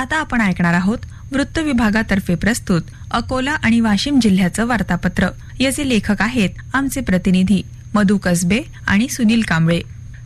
आता आपण ऐकणार आहोत वृत्त विभागातर्फे प्रस्तुत अकोला आणि वाशिम जिल्ह्याचं वार्तापत्र. याचे लेखक आहेत आमचे प्रतिनिधी मधु कसबे आणि सुनील कांबळे.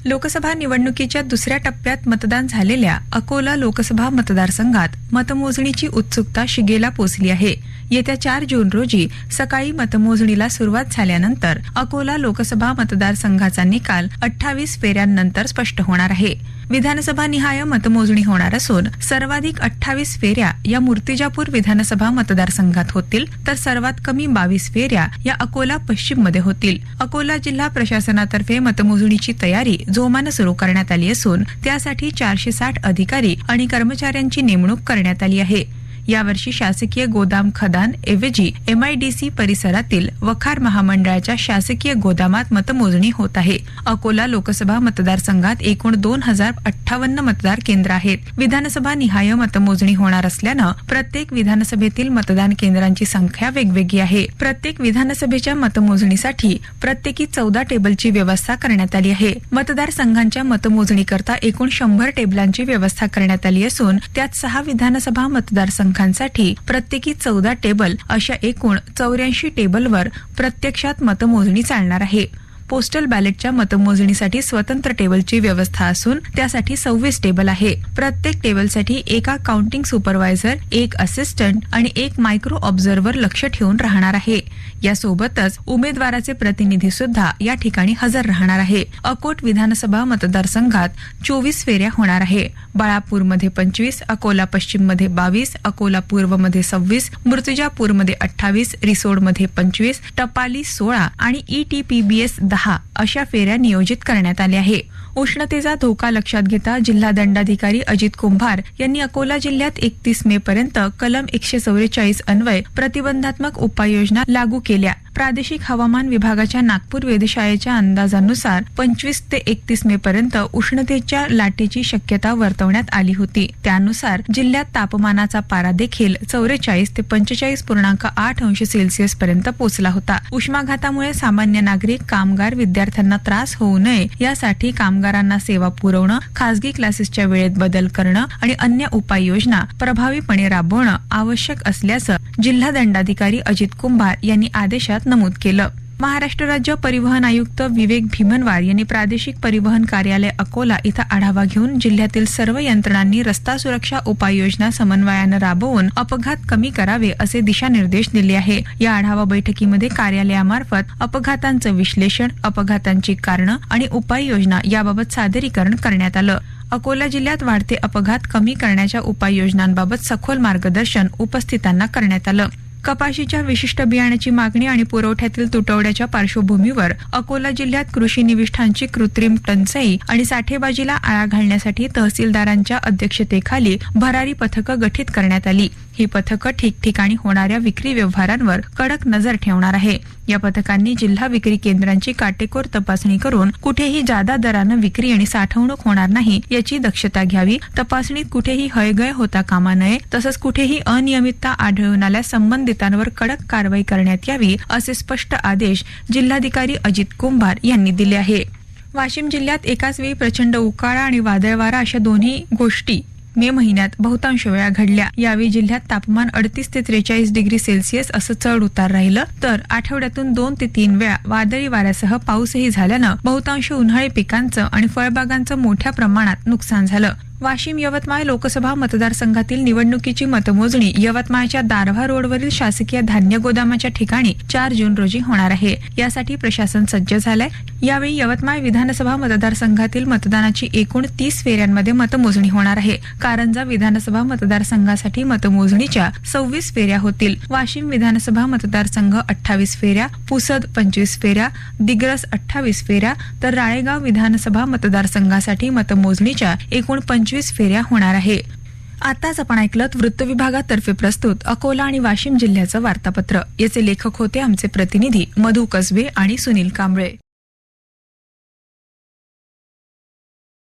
लोकसभा निवडणुकीच्या दुसऱ्या टप्प्यात मतदान झालेल्या अकोला लोकसभा मतदारसंघात मतमोजणीची उत्सुकता शिगेला पोचली आहे. येत्या चार जून रोजी सकाळी मतमोजणीला सुरुवात झाल्यानंतर अकोला लोकसभा मतदारसंघाचा निकाल अठ्ठावीस फेऱ्यांनंतर स्पष्ट होणार आहे. विधानसभा निहाय मतमोजणी होणार असून सर्वाधिक अठ्ठावीस फेऱ्या या मूर्तिजापूर विधानसभा मतदारसंघात होतील तर सर्वात कमी बावीस फेऱ्या या अकोला पश्चिममध्ये होतील. अकोला जिल्हा प्रशासनातर्फे मतमोजणीची तयारी जोमानं सुरू करण्यात आली असून त्यासाठी चारशे साठ अधिकारी आणि कर्मचाऱ्यांची नेमणूक करण्यात करण्यात आली आहे. यावर्षी शासकीय गोदाम खदान ऐवजी एमआयडीसी परिसरातील वखार महामंडळाच्या शासकीय गोदामात मतमोजणी होत आहे. अकोला लोकसभा मतदारसंघात एकूण दोन हजार अठ्ठावन्न मतदार केंद्र आहेत. विधानसभा निहाय मतमोजणी होणार असल्यानं प्रत्येक विधानसभेतील मतदान केंद्रांची संख्या वेगवेगळी आहे. प्रत्येक विधानसभेच्या मतमोजणीसाठी प्रत्येकी चौदा टेबलची व्यवस्था करण्यात आली आहे. मतदारसंघांच्या मतमोजणीकरता एकूण शंभर टेबलांची व्यवस्था करण्यात आली असून त्यात सहा विधानसभा मतदारसंघ क्रमांकांसाठी प्रत्येकी चौदा टेबल अशा एकूण चौऱ्याऐंशी टेबलवर प्रत्यक्षात मतमोजणी चालणार आहे. पोस्टल बॅलेटच्या मतमोजणीसाठी स्वतंत्र टेबलची व्यवस्था असून त्यासाठी सव्वीस टेबल आहे. प्रत्येक टेबलसाठी एका काउंटिंग सुपरवायझर एक असिस्टंट आणि एक मायक्रो ऑब्झर्व्हर लक्ष ठेवून राहणार आहे. यासोबतच उमेदवाराचे प्रतिनिधी सुद्धा या ठिकाणी हजर राहणार आहे. अकोट विधानसभा मतदारसंघात चोवीस फेऱ्या होणार आहे. बाळापूरमध्ये पंचवीस अकोला पश्चिममध्ये बावीस अकोला पूर्वमध्ये सव्वीस मूर्तिजापूरमध्ये अठ्ठावीस रिसोडमध्ये पंचवीस टपाली सोळा आणि ईटीपीबीएस दहा अशा फेऱ्या नियोजित करण्यात आल्या आहे. उष्णतेचा धोका लक्षात घेता जिल्हा दंडाधिकारी अजित कुंभार यांनी अकोला जिल्ह्यात एकतीस मे पर्यंत कलम एकशे चौवेचाळीस अन्वय प्रतिबंधात्मक उपाययोजना लागू केल्या. प्रादेशिक हवामान विभागाच्या नागपूर वेधशाळेच्या अंदाजानुसार पंचवीस ते एकतीस मे पर्यंत उष्णतेच्या लाटेची शक्यता वर्तवण्यात आली होती. त्यानुसार जिल्ह्यात तापमानाचा पारा देखील चौवेचाळीस ते पंचेचाळीस पूर्णांक आठ अंश सेल्सिअस पर्यंत पोहोचला होता. उष्माघातामुळे सामान्य नागरिक कामगार विद्यार्थ्यांना त्रास होऊ नये यासाठी कामगारांना सेवा पुरवणं खासगी क्लासेसच्या वेळेत बदल करणं आणि अन्य उपाययोजना प्रभावीपणे राबवणं आवश्यक असल्याचं जिल्हा दंडाधिकारी अजित कुंभार यांनी आदेशात नमूद केलं. महाराष्ट्र राज्य परिवहन आयुक्त विवेक भीमनवार यांनी प्रादेशिक परिवहन कार्यालय अकोला इथं आढावा घेऊन जिल्ह्यातील सर्व यंत्रणांनी रस्ता सुरक्षा उपाययोजना समन्वयानं राबवून अपघात कमी करावे असे दिशानिर्देश दिले आहे. या आढावा बैठकीमध्ये कार्यालयामार्फत अपघातांचं विश्लेषण अपघातांची कारणं आणि उपाययोजना याबाबत सादरीकरण करण्यात आलं. अकोला जिल्ह्यात वाढते अपघात कमी करण्याच्या उपाययोजनांबाबत सखोल मार्गदर्शन उपस्थितांना करण्यात आलं. कपाशीच्या विशिष्ट बियाण्याची मागणी आणि पुरवठ्यातील तुटवड्याच्या पार्श्वभूमीवर अकोला जिल्ह्यात कृषी निविष्ठांची कृत्रिम टंचाई आणि साठेबाजीला आळा घालण्यासाठी तहसीलदारांच्या अध्यक्षतेखाली भरारी पथकं गठीत करण्यात आली. ही पथकं ठिकठिकाणी होणाऱ्या विक्री व्यवहारांवर कडक नजर ठेवणार आहे. या पथकांनी जिल्हा विक्री केंद्रांची काटेकोर तपासणी करून कुठेही जादा दरानं विक्री आणि साठवणूक होणार नाही याची दक्षता घ्यावी तपासणीत कुठेही हयगय होता कामा नये तसंच कुठेही अनियमितता आढळून आल्यास संबंधितांवर कडक कारवाई करण्यात यावी असे स्पष्ट आदेश जिल्हाधिकारी अजित कुंभार यांनी दिले आहे. वाशिम जिल्ह्यात एकाच वेळी प्रचंड उकाळा आणि वादळवारा अशा दोन्ही गोष्टी मे महिन्यात बहुतांश वेळा घडल्या. यावेळी जिल्ह्यात तापमान अडतीस ते त्रेचाळीस डिग्री सेल्सिअस असं चढ उतार राहिलं. तर आठवड्यातून दोन ते तीन वेळा वादळी वाऱ्यासह पाऊसही झाल्यानं बहुतांश उन्हाळी पिकांचं आणि फळबागांचं मोठ्या प्रमाणात नुकसान झालं. वाशिम यवतमाळ लोकसभा मतदारसंघातील निवडणुकीची मतमोजणी यवतमाळच्या दारव्हा रोडवरील शासकीय धान्य गोदामाच्या ठिकाणी चार जून रोजी होणार आहे. यासाठी प्रशासन सज्ज झालंय. यावेळी यवतमाळ विधानसभा मतदारसंघातील मतदानाची एकूण तीस फेऱ्यांमध्ये मतमोजणी होणार आहे. कारंजा विधानसभा मतदारसंघासाठी मतमोजणीच्या सव्वीस फेऱ्या होतील. वाशिम विधानसभा मतदारसंघ अठ्ठावीस फेऱ्या पुसद पंचवीस फेऱ्या दिग्रस अठ्ठावीस फेऱ्या तर राळेगाव विधानसभा मतदारसंघासाठी मतमोजणीच्या एकूण पंचवीस फेऱ्या होणार आहे. आताच आपण ऐकलं वृत्त विभागातर्फे प्रस्तुत अकोला आणि वाशिम जिल्ह्याचं वार्तापत्र. याचे लेखक होते आमचे प्रतिनिधी मधु कसबे आणि सुनील कांबळे.